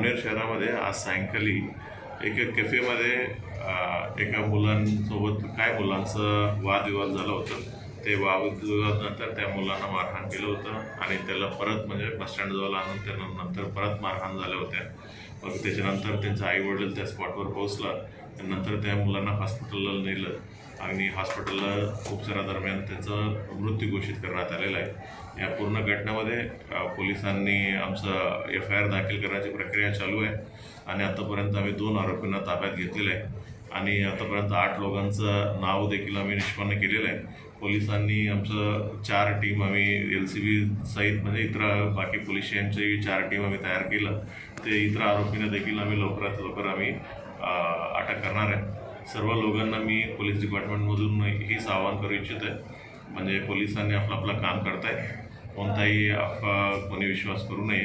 जामनेर शहरामध्ये आज सायंकाळी एका कॅफेमध्ये एका मुलांसोबत काय मुलांचं वादविवाद झालं होतं ते वादविवादानंतर त्या मुलांना मारहाण केलं होतं आणि त्याला परत म्हणजे बसस्टँडजवळ आणून त्यांना नंतर परत मारहाण झाल्या होत्या. मग त्याच्यानंतर त्यांचं आई वडील त्या स्पॉटवर पोहोचला नंतर त्या मुलांना हॉस्पिटलला नेलं आणि हॉस्पिटलला उपचारादरम्यान त्याचं मृत्यू घोषित करण्यात आलेला आहे. या पूर्ण घटनेमध्ये पोलिसांनी आमचं एफ आय आर दाखल करण्याची प्रक्रिया चालू आहे आणि आतापर्यंत आम्ही दोन आरोपींना ताब्यात घेतलेलं आहे. आणि आतापर्यंत आठ लोकांचं नाव देखील आम्ही निष्पन्न केलेलं आहे. पोलिसांनी आमचं चार टीम आम्ही एल सी बी सहित म्हणजे इतर बाकी पोलीस स्टेशनची चार टीम आम्ही तयार केलं. ते इतर आरोपींना देखील आम्ही लवकरात लवकर आम्ही अटक करणार आहे. सर्व लोकांना मी पोलीस डिपार्टमेंटमधून हेच आवाहन करू इच्छित आहे. म्हणजे पोलिसांनी आपलं आपलं काम करताय. कोणताही अफवा कोणी विश्वास करू नये.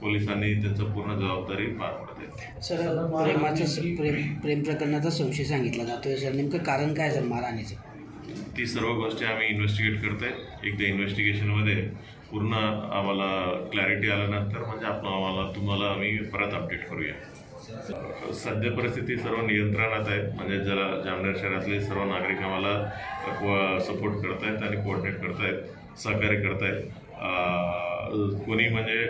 पोलिसांनी त्यांचं पूर्ण जबाबदारी पार पडत. आहे सर प्रेमाचं प्रेम प्रेम प्रकरणाचा संशय सांगितला जातोय सर. नेमकं कारण काय सर मारहाणीचं? ती सर्व गोष्टी आम्ही इन्व्हेस्टिगेट करतोय. एकदा इन्व्हेस्टिगेशनमध्ये पूर्ण आम्हाला क्लॅरिटी आल्यानंतर म्हणजे आपण आम्हाला तुम्हाला आम्ही परत अपडेट करूया. सध्या परिस्थिती सर्व नियंत्रणात आहे. म्हणजे ज्याला जामनेर शहरातले सर्व नागरिक आम्हाला सपोर्ट करतायत आणि कोऑर्डिनेट करतायत सहकार्य करतायत. कोणी म्हणजे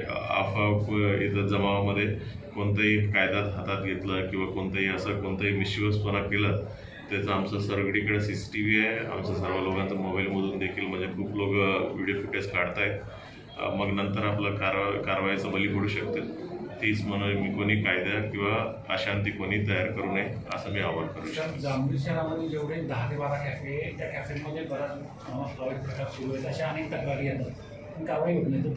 को- इथं जमावामध्ये कोणताही कायदा हातात घेतलं किंवा कोणताही असं कोणताही मिशिवसपणा केला त्याचं आमचं सगळीकडे सी सी टी व्ही आहे. आमचं सर्व लोकांचं मोबाईलमधून देखील म्हणजे खूप लोक व्हिडिओ फुटेज काढतायत. मग नंतर आपलं कारवा कारवाईचं बली पडू शकते. तीच म्हणून मी कोणी कायदा किंवा अशांती कोणी तयार करू नये असं मी आवाहन करू जांभूळ शहरामध्ये जेवढे दहा ते बारा कॅफे त्या कॅफेमध्ये बराच प्रकार सुरू आहेत. अशा अनेक तक्रारी येतात. कारवाई होत नाही. तर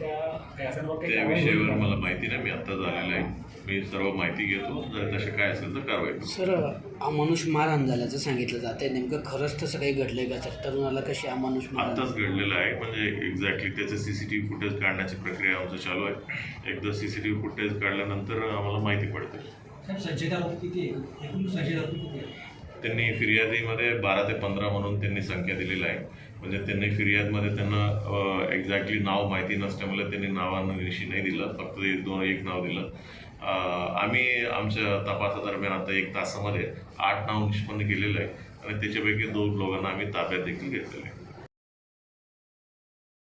त्या विषयावर? मला माहिती नाही मी आत्ता झालेलं आहे. मी सर्व माहिती घेतो जर तसे काय असेल तर कारवाई करू सर अमानुष मारहाण झाल्याचं सांगितलं जातंय नेमकं खरंच तसं काही घडलंय का? सर तरुणाला कशी अमानुष मारहाण? आत्ताच घडलेलं आहे म्हणजे एक्झॅक्टली त्याचं C C T V footage काढण्याची प्रक्रिया आमचं चालू आहे. एकदा C C T V footage काढल्यानंतर आम्हाला माहिती पडते. साहेब संशयित आरोपी किती आहे? एकूण संशयित आरोपी किती आहे? त्यांनी फिर्यादीमध्ये बारा ते पंधरा म्हणून त्यांनी संख्या दिलेली आहे. म्हणजे त्यांनी फिर्यादमध्ये त्यांना एक्झॅक्टली नाव माहिती नसल्यामुळे त्यांनी नावांविषयी नाही दिलं फक्त एक दोन एक नाव दिलं. आम्ही आमच्या तपासादरम्यान आता एक तासामध्ये आठ नाव निष्पन्न केलेलं आहे आणि त्याच्यापैकी दोन लोकांना आम्ही ताब्यात देखील घेतलेलं आहे.